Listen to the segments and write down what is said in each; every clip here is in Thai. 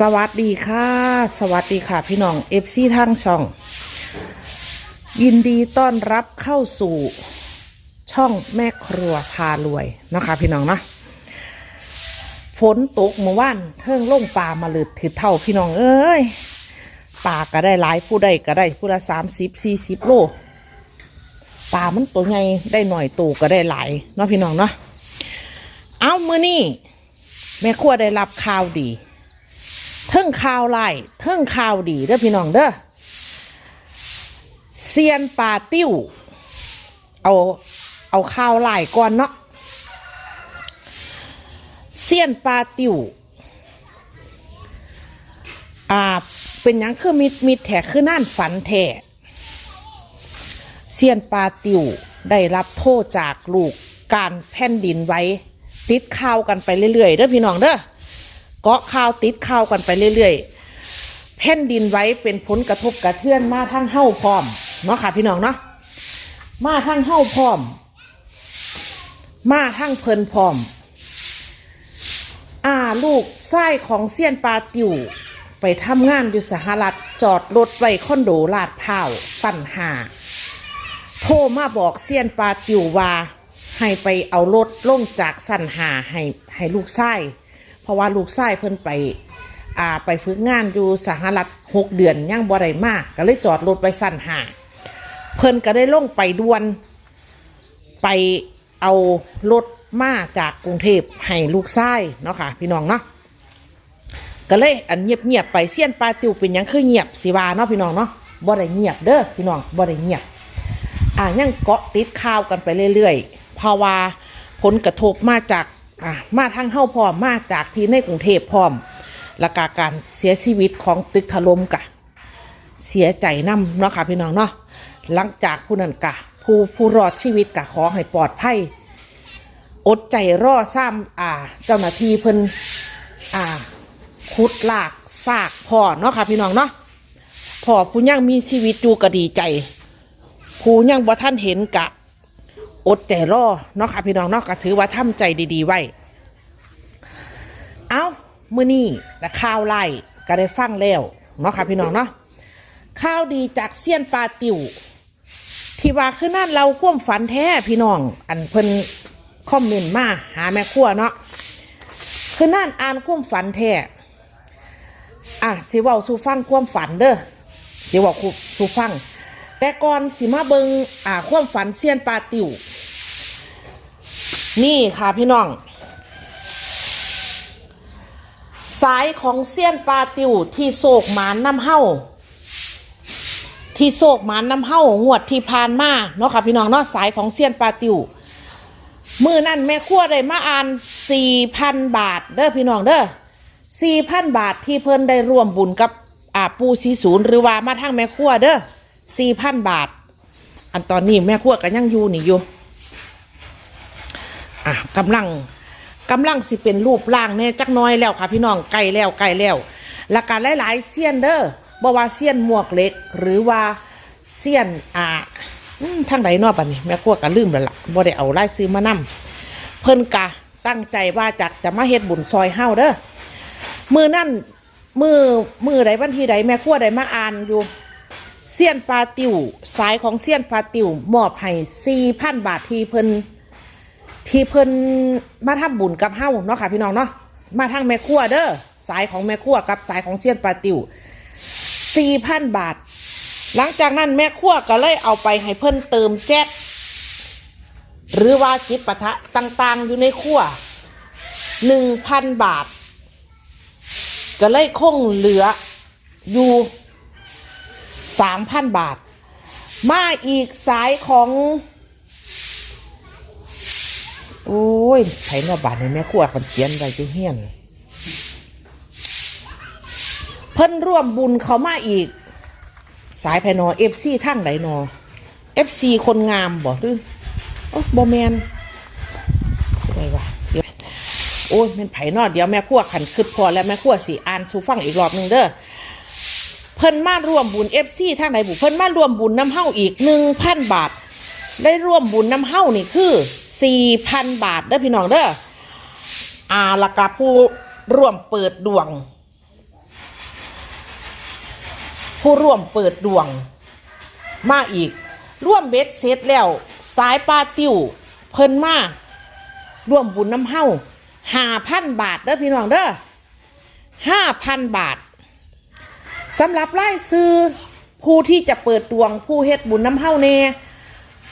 สวัสดีค่ะ สวัสดีค่ะพี่น้องเอฟซีทางช่อง ยินดีต้อนรับเข้าสู่ช่องแม่ครัวพารวยนะคะพี่น้องเนาะฝนตกเมื่อวานเทิงล่งปลามาหลืดถือเท่าพี่น้องเอ้ยปลาก็ได้หลายผู้ใดก็ได้ผู้ละสามสิบสี่สิบโลปลามันตัวไงได้หน่อยตัวก็ได้หลายเนาะพี่น้องเนาะเอามือนี่แม่ครัวได้รับข่าวดี ทิงข่าวไล่เทิงข่าวดีเด้อพี่น้องเด้อเซียนปลาติ้ว เอาเอาข่าวไล่ก่อนเนาะเซียนปลาติ้วอ่าเป็นยังคือมิดมิดแถคือน่านฝันแท้เซียนปลาติ้วได้รับโทษจากลูกการแผ่นดินไว้ ติดข่าวกันไปเรื่อยๆเด้อพี่น้องเด้อ เกาะข่าวติดข่าวกันไปเรื่อยๆแผ่นดินไว้เป็นผลกระทบกระเทือนมาทั้งเฮ้าพร้อมเนาะค่ะพี่น้องเนาะมาทั้งเฮ้าพร้อม มาทั้งเพลินพร้อม อ่าลูกไส้ของเซียนปาติวไปทำงานอยู่สหรัฐจอดรถไว้คอนโดลาดพร้าวสั่นหาโทรมาบอกเซียนปาติวว่าให้ไปเอารถลงจากสั่นหาให้ให้ลูกไส้ เพราะว่าลูกชายเพิ่นไปอ่าไปฝึกงานอยู่สหรัฐหกเดือนยังบ่ได้มาก ก็เลยจอดรถไปสั่นหาเพิ่นก็ได้ลงไปด่วน ไปเอารถมาจากกรุงเทพให้ลูกชายเนาะค่ะ พี่น้องเนาะก็เลยอันเงียบเงียบๆไปเสี้ยนปลาติวเป็นยังคือเงียบสิวาเนาะพี่น้องเนาะบ่ได้เงียบเด้อพี่น้องบ่ได้เงียบอ่ายังเกาะติดข่าวกันไปเรื่อยๆเพราะว่าผลกระทบมาจาก อ่ามาทางเข้าพร้อมมาจากที่ในกรุงเทพพร้อมและกาการเสียชีวิตของตึกถล่มกะ เสียใจนํเนาะค่ะพี่น้องเนาะหลังจากผู้นั้นกะ ผู้ผู้รอดชีวิตกะขอให้ปลอดภัยอดใจรอซ้ำอ่า เจ้าหน้าที่เพิ่นอ่าขุดลากซากพ่อเนาะค่ะพี่น้องเนาะพ่อผู้ยังมีชีวิตอยู่ก็ดีใจ ผู้ยังบ่ท่านเห็นกะ อดใจรอเนาะค่ะพี่น้องเนาะก็ถือว่าทำใจดีๆไว้ เอามื้อนี้นะข่าวไล่ก็ได้ฟังแล้วเนาะค่ะพี่น้องเนาะข่าวดีจากเซียนปลาติวที่ว่าคือนั่นเราควมฝันแท้พี่น้อง อันเพิ่นคอมเมนต์มาหาแม่ครัวเนาะคือนั่นอ่านควมฝันแท้อะสิว้าสูฟังควมฝันเด้อสิว้าสูฟังแต่ก่อนสิมาเบิงอ่าควมฝันเซียนปลาติว นี่ค่ะพี่น้อง สายของเซียนปลาติวที่โศกหมานน้ำเห้าที่โศกหมานน้ำเห้างวดที่ผ่านมาเนาะค่ะพี่น้องเนาะสายของเซียนปลาติวมือนั่นแม่ขั้วได้มาอ่านสี่พันบาทเด้อพี่น้องเด้อสี่พันบาทที่เพิ่นได้ร่วมบุญกับอ่าปูสีศูนย์หรือว่ามาทั้งแม่ขั้วเด้อสี่พันบาท อันตอนนี้แม่ขั้วก็ยังอยู่นี่อยู่ อะกำลังกำลังสิเป็นรูปร่างแน่จักน้อยแล้วค่ะ พี่น้องไกลแล้วไกลแล้วและการหลายๆเซียนเด้อบ่ว่าเซียนหมวกเล็ก หรือว่าเซียนอ่าอืมทางไหนนอกปะนี่แม่กลัวก็ลืมแล้วล่ะบ่ได้เอาไล่ซื้อมานำเพิ่นกะตั้งใจว่าจักจะมาเฮ็ดบุญซอยเฮาเด้อมือนั่นมือมือใดวันที่ใดแม่ครัวใดมาอ่านอยู่เซียนปลาติวสายของเซียนปลาติวมอบให้สี่พันบาทที่เพิ่น ที่เพิ่นมาทำบุญกับเฮาเนาะค่ะพี่น้องเนาะมาทางแม่ครัวเด้อสายของแม่ครัวกับสายของเซียนปลาติวสี่พันบาท หลังจากนั้นแม่ครัวก็เลยเอาไปให้เพิ่นเติมแจ๊ดหรือว่าจิตปะทะต่างๆ อยู่ในครัวหนึ่งพันบาท ก็เลยคงเหลืออยู่สามพันบาท มาอีกสายของ โอ้ยไผนอบาทในแม่ขวดคนเขียนไว้อยู่เฮียนเพิ่นร่วมบุญเขามาอีก สายไผนอเอฟซีทางไหนนอเอฟซีคนงามบ่หรือโอ้บอแมนอะไรวะเดี๋ยวโอ้ยแมันไผ่นอเดี๋ยวแม่ขวขันคืดพอแล้วแม่ขวสิอ่านสูฟังอีกรอบหนึ่งเด้อเพิ่นมาร่วมบุญเอฟซีทางไหนบุเพิ่นมาร่วมบุญน้ำเฮ้าอีกหนึ่งพันบาท ได้ร่วมบุญน้ำเฮ้านี่คือ สี่พันบาทเด้อพี่น้องเด้ออาละกาผู้ร่วมเปิดดวง ผู้ร่วมเปิดดวง มาอีก ร่วมเบ็ดเสร็จแล้วสายปลาติวเพิ่นมาร่วมบุญน้ำเฮาห้าพันบาทเด้อพี่น้องเด้อห้าพันบาทสำหรับไล่ซื้อผู้ที่จะเปิดดวงผู้เฮ็ดบุญน้ำเฮาแน่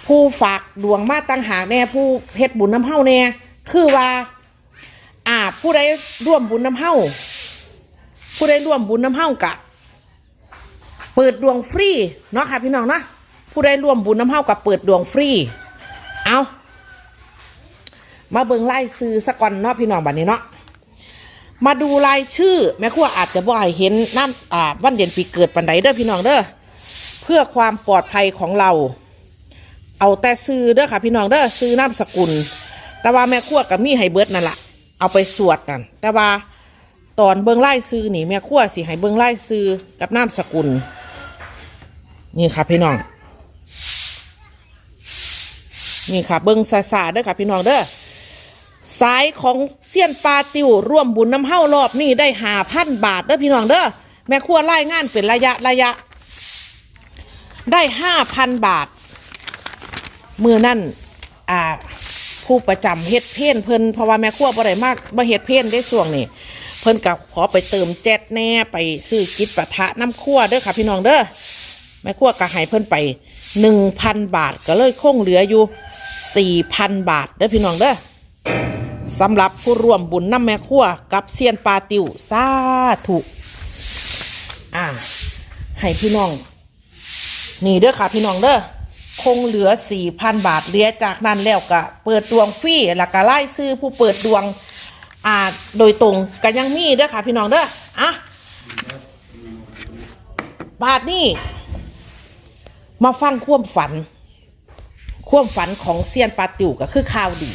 ผู้ฝากดวงมาตั้งหากแน่ผู้เฮ็ดบุญน้ำเฮาแน่คือว่า อ่า ผู้ใดร่วมบุญน้ำเฮาผู้ใดร่วมบุญน้ำเฮากะ เปิดดวงฟรีเนาะค่ะพี่น้องนะผู้ใดร่วมบุญน้ำเฮากับเปิดดวงฟรีเอามาเบิงไล่ซื้อสะก่อนเนาะพี่น้องบัดนี้เนาะมาดูรายชื่อ แม่ครัวอาจจะบ่ให้เห็นน้ำอ่าวันเดือนปีเกิดปันใดเด้อพี่น้องเด้อเพื่อความปลอดภัยของเรา เอาแต่ซื้อเด้อค่ะ พี่น้องเด้อซื้อน้ำสกุล แต่ว่าแม่ครัวกับมีให้เบิร์ดนั่นแหละเอาไปสวดนั่นแต่ว่าตอนเบิ่งไล่ซื้อนี่แม่ครัวสิให้เบิ่งไล่ซื้อกับน้ำสกุล นี่ค่ะพี่น้อง นี่ค่ะเบิ้งซาซาเด้อค่ะพี่น้องเด้อสายของเซียนปลาติวร่วมบุญน้ำเฮ้ารอบนี่ได้หาพันบาทเด้อพี่น้องเด้อแม่ครัวไล่งานเป็นระยะระยะ ได้ห้าพันบาท มือนั่นอ่าผู้ประจำเฮ็ดเพ่นเพิ่นเพราะว่าแม่ครัวบ่ได้มากบ่เฮ็ดเพ่นได้ส่วงนี่เพิ่นกับขอไปเติมแจ๊ดแน่ไปซื้อกิจปะทะน้ำครัวเด้อค่ะพี่น้องเด้อแม่ครัวก็ให้เพิ่นไปหนึ่งพันบาทก็เลยคงเหลืออยู่สี่พันบาทเด้อพี่น้องเด้อสำหรับผู้ร่วมบุญน้ำแม่ครัวกับเซียนปลาติวสาธุอ่าให้พี่น้อง นี่เด้อค่ะพี่น้องเด้อ คงเหลือสี่พันบาทเหลือจากนั้นแล้วก็เปิดดวงฟรีแล้วก็ไล่ซื้อผู้เปิดดวงอ่าโดยตรงก็ยังมีเด้อค่ะ พี่น้องเด้ออะบาทนี่มาฟังความฝัน ความฝันของเซียนปาติวก็คือข่าวดี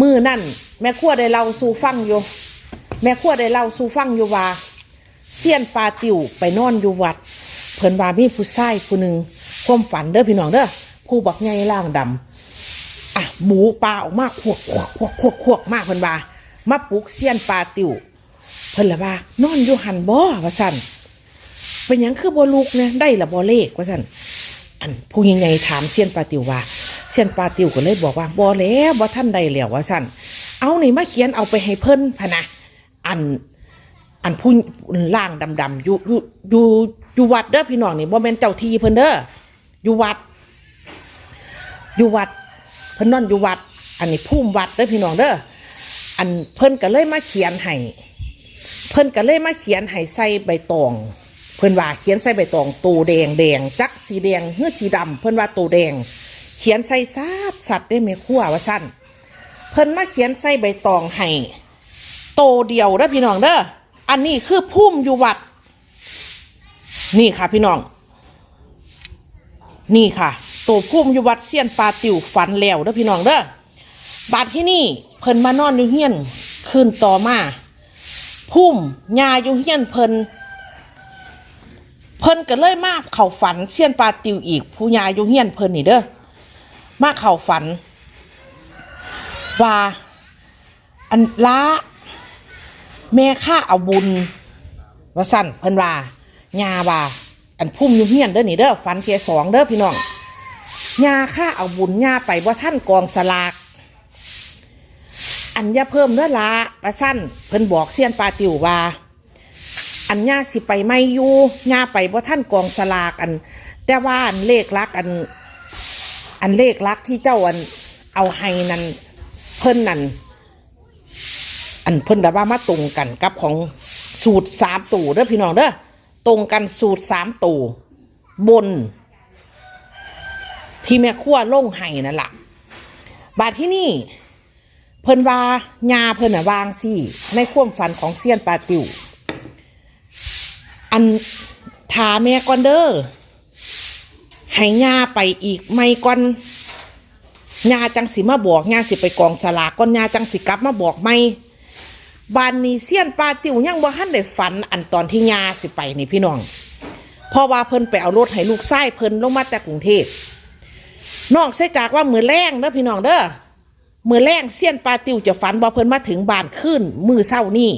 มือนั่น แม่ขั้วได้เล่าสู่ฟังอยู่แม่ขั้วได้เล่าสู่ฟังอยู่ว่าเซียนปาติวไปนอนอยู่วัด เพิ่นว่ามีผู้ชายผู้หนึ่ง ความฝันเด้อพี่น้องเด้อผู้บักใหญ่ล่างดำอะหมูปลาออกมาขวกขวกขวกขวกขวกมากเพิ่นว่ามาปลุกเซียนปลาติวเพิ่นละว่านอนอยู่หันบ่ว่าซั่นเป็นหยังคือบ่ลูกเนี่ยได้ละบ่เลขว่าซั่นอันผู้ยังไงถามเซียนปลาติวว่าเซียนปลาติวก็เลยบอกว่าบ่แล้วบ่ท่านใดแล้วว่าซั่นเอานี่มาเขียนเอาไปให้เพิ่นพะนะอันอันผู้ล่างดำๆอยู่อยู่อยู่อยู่วัดเด้อพี่น้องนี่บ่แม่นเจ้าที่เพิ่นเด้อ อยู่วัด อยู่วัด เพิ่นนอนอยู่วัด อันนี้ภูมิวัดเด้อพี่น้องเด้ออันเพิ่นก็เลยมาเขียนให้เพิ่นก็เลยมาเขียนให้ใส่ใบตอง เพิ่นว่าเขียนใส่ใบตองตูแดงแดงจักสีแดงเฮือสีดำเพิ่นว่าตูแดง เขียนใส่ซาดสัตว์ได้ไหมขั้วว่าสั้นเพิ่นมาเขียนใส่ใบตองให้โตเดียวเด้อพี่น้องเด้ออันนี้คือพุ่มอยู่วัด นี่ค่ะพี่น้อง นี่ค่ะตัวพุ่มอยู่วัดเซียนปลาติวฝันแล้วเด้อพี่น้องเด้อบาดที่นี่เพิ่นมานอนอยู่เฮียนคืนต่อมาพุ่มยาอยู่เฮียนเพิ่นเพิ่นก็เลยมาเข่าฝันเซียนปลาติวอีก ผู้ยาอยู่เฮียนเพิ่นนี่เด้อมาเข่าฝัน ว่าอันล้าแม่ข้าเอาบุญว่าสั่นเพิ่นว่ายาว่า อันพุ่มอยู่เฮียนเด้อนี่เด้อฝันเทียสองเด้อพี่น้องยาข้าเอาบุญยาไปว่าท่านกองสลาก อันยาเพิ่มเด้อละประสั้นเพิ่นบอกเซียนปลาติวว่า อันยาสิไปไม่อยู่ยาไปว่าท่านกองสลากอัน แต่ว่าอันเลขลักอัน อันเลขลักที่เจ้าอันเอาให้นั่นเพิ่นนั่นอันเพิ่นแต่ว่ามาตรงกันกับของสูตรสามตู่เด้อพี่น้องเด้อ รงกันสูตรสามตู่บน ที่แม่ขั้วล่งให้นั่นแหละบาดที่นี่เพิ่นว่ายาเพิ่นน่ะวางสิในความฝันของเซียนปาติวอันถาแม่ก่อนเด้อให้ยาไปอีกไม่ก่อนยาจังสิมาบอกยาสิไปกองสลากก่อนยาจังสิกลับมาบอกไม่ บานนี้เซียนปลาติวยังบ่ทันได้ฝันอันตอนที่ยาสิไปนี่พี่น้องเพราะว่าเพิ่นไปเอารถให้ลูกไส้เพิ่นลงมาจากกรุงเทพน้อกเสียจากว่ามือแรงเด้อพี่น้องเด้อมือแรงเซียนปลาติวจะฝันบ่เพิ่นมาถึงบ้านขึ้นมือเศร้านี่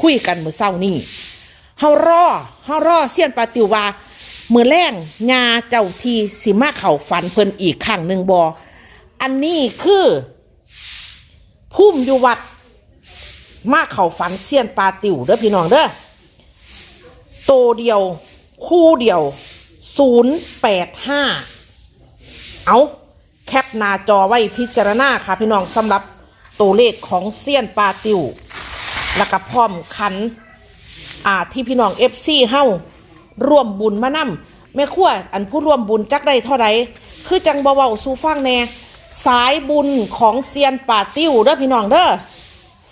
คุยกันมือเศร้านี่เฮารอเฮารอเสี้ยนปลาติวว่ามือแรงยาเจ้าทีสิมาเข่าฝันเพิ่นอีกครั้งหนึ่งบออันนี้คือพุ่มอยู่วัด มาเข่าฝันเสี้ยนปลาติวเด้อพี่น้องเด้อโตเดียว คู่เดียวศูนย์แปดห้าเอาแคปหน้าจอไว้พิจารณาค่ะพี่น้องสำหรับตัวเลขของเสี้ยนปลาติวแล้วก็พร้อมคันอ่าที่พี่น้องเอฟซีเฮ้าร่วมบุญมานำแม่ขั้วอันผู้ร่วมบุญจักได้เท่าไรคือจังเบาๆสูฟังแน่สายบุญของเซียนป่าติ้วเด้อพี่น้องเด้อ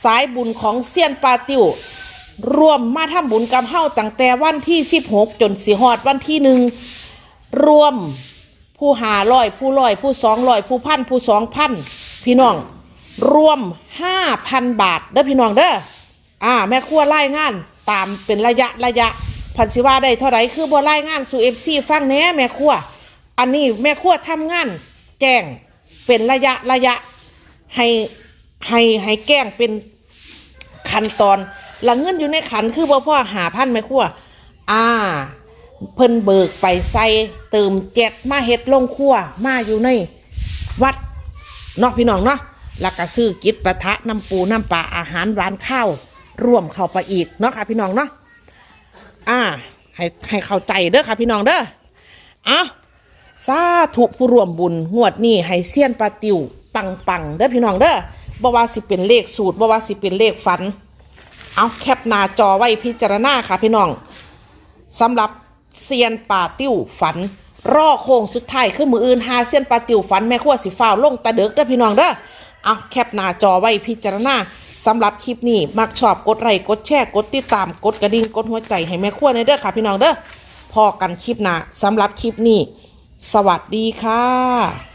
สายบุญของเซียนปาติวรวมมาทำบุญกับเฮาตั้งแต่วันที่ 16 จนสิฮอดวันที่หนึ่งรวมผู้หาร้อยผู้ร้อยผู้สองร้อยผู้พันผู้สองพันพี่น้องรวม5,000บาทเด้อพี่น้องเด้ออ่า แม่ครัวไล่งานตามเป็นระยะระยะพันสิว่าได้เท่าไหรคือบ่ไล่งานสู่เอฟซีฟังแหน่แม่ครัว อันนี้แม่ครัวทำงาน แจ้งเป็นระยะระยะให้ ให้ให้แกล้งเป็นขั้นตอน หลังเงินอยู่ในขันคือบ่พ่อหาพันแม่ครัวอ่า เพิ่นเบิกไปใส่เติมเจ็ดมาเฮ็ดลงครัวมาอยู่ในวัดนอกพี่น้องเนาะแล้วก็ซื้อกิจปะทะน้ำปูน้ำปลาอาหารหวานข้าวร่วมเข้าไปอีกเนาะค่ะพี่น้องเนาะอ่า ให้ให้เข้าใจเด้อค่ะพี่น้องเด้อเอาสาธุผู้ร่วมบุญงวดนี้ให้เซียนปลาติวปังปังๆเด้อพี่น้องเด้อ บว่าสิเป็นเลขสูตรบว่าสิเป็นเลขฝัน เอาแคปหน้าจอไว้พิจารณาค่ะพี่น้องสำหรับเซียนป่าติ้วฝัน รอโค้งสุดท้ายคือมืออื่นหาเซียนป่าติ้วฝันแม่ขั้วสิฟ้าลงตะเด็กเด้อพี่น้องเด้อเอาแคปหน้าจอไว้พิจารณาสำหรับคลิปนี้มักชอบกดไลค์กดแชร์กดติดตามกดกระดิ่งกดหัวใจให้แม่ขั้วในเด้อค่ะพี่น้องเด้อพอกันคลิปหน้าสำหรับคลิปนี้ สวัสดีค่ะ